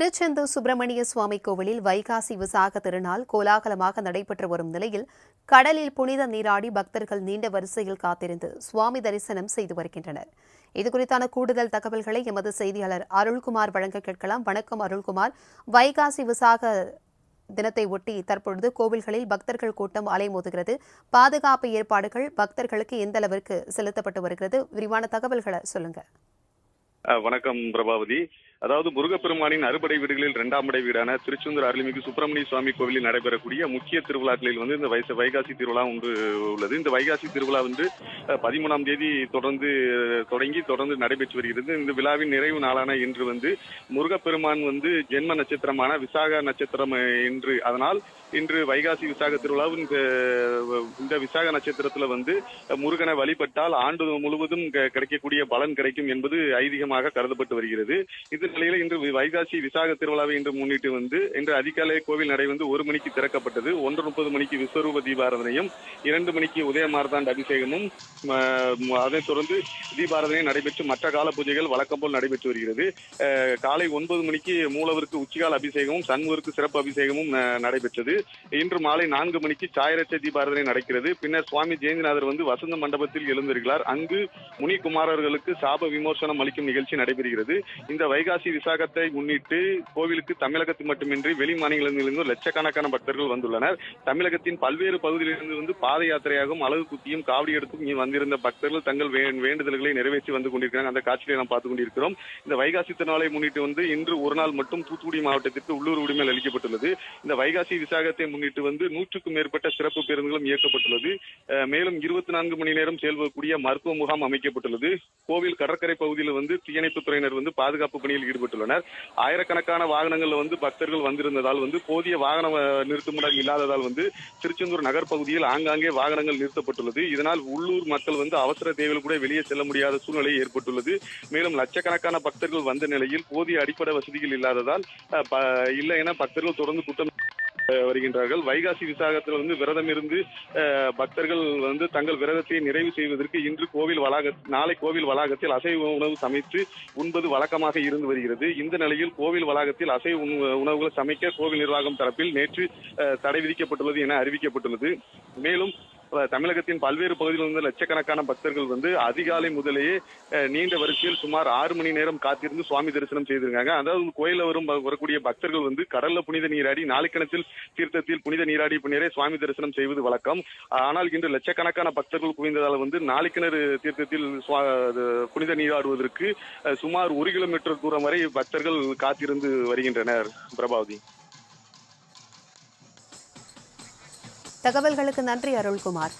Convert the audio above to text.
திருச்செந்தூர் சுப்பிரமணிய சுவாமி கோவிலில் வைகாசி விசாக திருநாள் கோலாகலமாக நடைபெற்று வரும் நிலையில் கடலில் புனித நீராடி பக்தர்கள் நீண்ட வரிசையில் காத்திருந்து சுவாமி தரிசனம் செய்து வருகின்றனர். இதுகுறித்தான கூடுதல் தகவல்களை எமது செய்தியாளர் அருள்குமார் வழங்க கேட்கலாம். வணக்கம் அருள்குமார். வைகாசி விசாக தினத்தை ஒட்டி தற்பொழுது கோவில்களில் பக்தர்கள் கூட்டம் அலைமோதுகிறது பாதுகாப்பு ஏற்பாடுகள் பக்தர்களுக்கு எந்த அளவிற்கு செலுத்தப்பட்டு வருகிறது? விரிவான தகவல்களை சொல்லுங்க. வணக்கம் பிரபாவதி. அதாவது முருகப்பெருமானின் அறுபடை வீடுகளில் இரண்டாம் படை வீடான திருச்செந்தூர் அருள்மிகு சுப்பிரமணிய சுவாமி கோவிலில் நடைபெறக்கூடிய முக்கிய திருவிழாக்களில் வந்து இந்த வைச வைகாசி திருவிழா ஒன்று உள்ளது. இந்த வைகாசி திருவிழா வந்து பதிமூணாம் தேதி தொடர்ந்து தொடங்கி தொடர்ந்து நடைபெற்று வருகிறது. இந்த விழாவின் நிறைவு நாளான இன்று வந்து முருகப்பெருமான் வந்து ஜென்ம நட்சத்திரமான விசாக நட்சத்திரம் என்று அதனால் இன்று வைகாசி விசாக திருவிழாவும் இந்த இந்த விசாக நட்சத்திரத்துல வந்து முருகனை வழிபட்டால் ஆண்டு முழுவதும் கிடைக்கக்கூடிய பலன் கிடைக்கும் என்பது ஐதீகமாக கருதப்பட்டு வருகிறது. இது நிலையில இன்று வைகாசி விசாக திருவிழாவை இன்று முன்னிட்டு வந்து இன்று அதிகாலை கோவில் நடை வந்து ஒரு மணிக்கு திறக்கப்பட்டது. ஒன்று முப்பது மணிக்கு விஸ்வரூப தீபாரதனையும் இரண்டு மணிக்கு உதயமார்தாண்ட அபிஷேகமும் அதைத் தொடர்ந்து தீபாரதனை நடைபெற்று மற்ற கால பூஜைகள் வழக்கம் போல் நடைபெற்று வருகிறது. காலை ஒன்பது மணிக்கு மூலவருக்கு உச்சிகால அபிஷேகமும் சண்முகருக்கு சிறப்பு அபிஷேகமும் நடைபெற்றது. இன்று மாலை நான்கு மணிக்கு சாயரட்ச தீபாரதனை நடக்கிறது. பின்னர் சுவாமி ஜெயந்திநாதர் வந்து வசந்த மண்டபத்தில் எழுந்திருக்கிறார். அங்கு முனிகுமாரர்களுக்கு சாப விமோசனம் அளிக்கும் நிகழ்ச்சி நடைபெறுகிறது. இந்த வைகாசி விசாகத்தை முன்னிட்டு கோவிலுக்கு தமிழகத்தில் மட்டுமின்றி வெளி மாநிலங்களிலிருந்து லட்சக்கணக்கான பக்தர்கள் வந்துள்ளனர். தமிழகத்தின் பல்வேறு பகுதியிலிருந்து வந்து பாத யாத்திரையாகவும் அழகு குத்தியும் காவடி எடுத்தும் வந்திருந்த பக்தர்கள் தங்கள் வேண்டுதல்களை நிறைவேற்றி வந்து கொண்டிருக்கிறாங்க. அந்த காட்சிகளை நாம் பார்த்து கொண்டிருக்கிறோம். இந்த வைகாசி திருநாளை முன்னிட்டு வந்து இன்று ஒரு நாள் மட்டும் தூத்துக்குடி மாவட்டத்திற்கு உள்ளூர் உரிமை அளிக்கப்பட்டுள்ளது. இந்த வைகாசி விசாகத்தை முன்னிட்டு வந்து நூற்றுக்கும் மேற்பட்ட சிறப்பு பேருந்துகளும் இயக்கப்பட்டுள்ளது. மேலும் இருபத்தி நான்கு மணி நேரம் செயல்படக்கூடிய மருத்துவ முகாம் அமைக்கப்பட்டுள்ளது. கோவில் கடற்கரை பகுதியில் வந்து தீயணைப்பு துறையினர் வந்து பாதுகாப்பு பணியில் ஈடுபட்டுள்ளனர். ஆயிரக்கணக்கான வாகனங்கள் வந்து பக்தர்கள் வந்திருந்ததால் வந்து போதிய வாகன நிறுத்துமிடம் இல்லாததால் வந்து திருச்செந்தூர் நகர் பகுதியில் ஆங்காங்கே வாகனங்கள் நிறுத்தப்பட்டுள்ளது. இதனால் உள்ளூர் மக்கள் வந்து அவசர தேவையில் கூட வெளியே செல்ல முடியாத சூழ்நிலை ஏற்பட்டுள்ளது. மேலும் லட்சக்கணக்கான பக்தர்கள் வந்த நிலையில் போதிய அடிப்படை வசதிகள் இல்லாததால் இல்லை என பக்தர்கள் தொடர்ந்து கூட்டம் வருகின்றார்கள். வைகாசி விசாகத்தில் வந்து விரதம் இருந்து பக்தர்கள் வந்து தங்கள் விரதத்தை நிறைவு செய்வதற்கு இன்று கோவில் வளாக நாளை கோவில் வளாகத்தில் அசைவ உணவு சமைத்து உண்பது வழக்கமாக இருந்து வருகிறது. இந்த நிலையில் கோவில் வளாகத்தில் அசைவ உணவு- உணவுகளை சமைக்க கோவில் நிர்வாகம் தரப்பில் நேற்று தடை விதிக்கப்பட்டுள்ளது என அறிவிக்கப்பட்டுள்ளது. மேலும் தமிழகத்தின் பல்வேறு பகுதிகளில் இருந்து லட்சக்கணக்கான பக்தர்கள் வந்து அதிகாலை முதலேயே நீண்ட வரிசையில் சுமார் ஆறு மணி நேரம் காத்திருந்து சுவாமி தரிசனம் செய்திருக்காங்க. அதாவது கோயில வரும் வரக்கூடிய பக்தர்கள் வந்து கடல்ல புனித நீராடி நாளைக்கணத்தில் தீர்த்தத்தில் புனித நீராடி பின்னரே சுவாமி தரிசனம் செய்வது வழக்கம். ஆனால் இன்று லட்சக்கணக்கான பக்தர்கள் குவிந்ததால் வந்து நாளைக்கிணறு தீர்த்தத்தில் புனித நீராடுவதற்கு சுமார் ஒரு கிலோமீட்டர் தூரம் வரை பக்தர்கள் காத்திருந்து வருகின்றனர் பிரபாவதி. தகவல்களுக்கு நன்றி அருள்குமார்.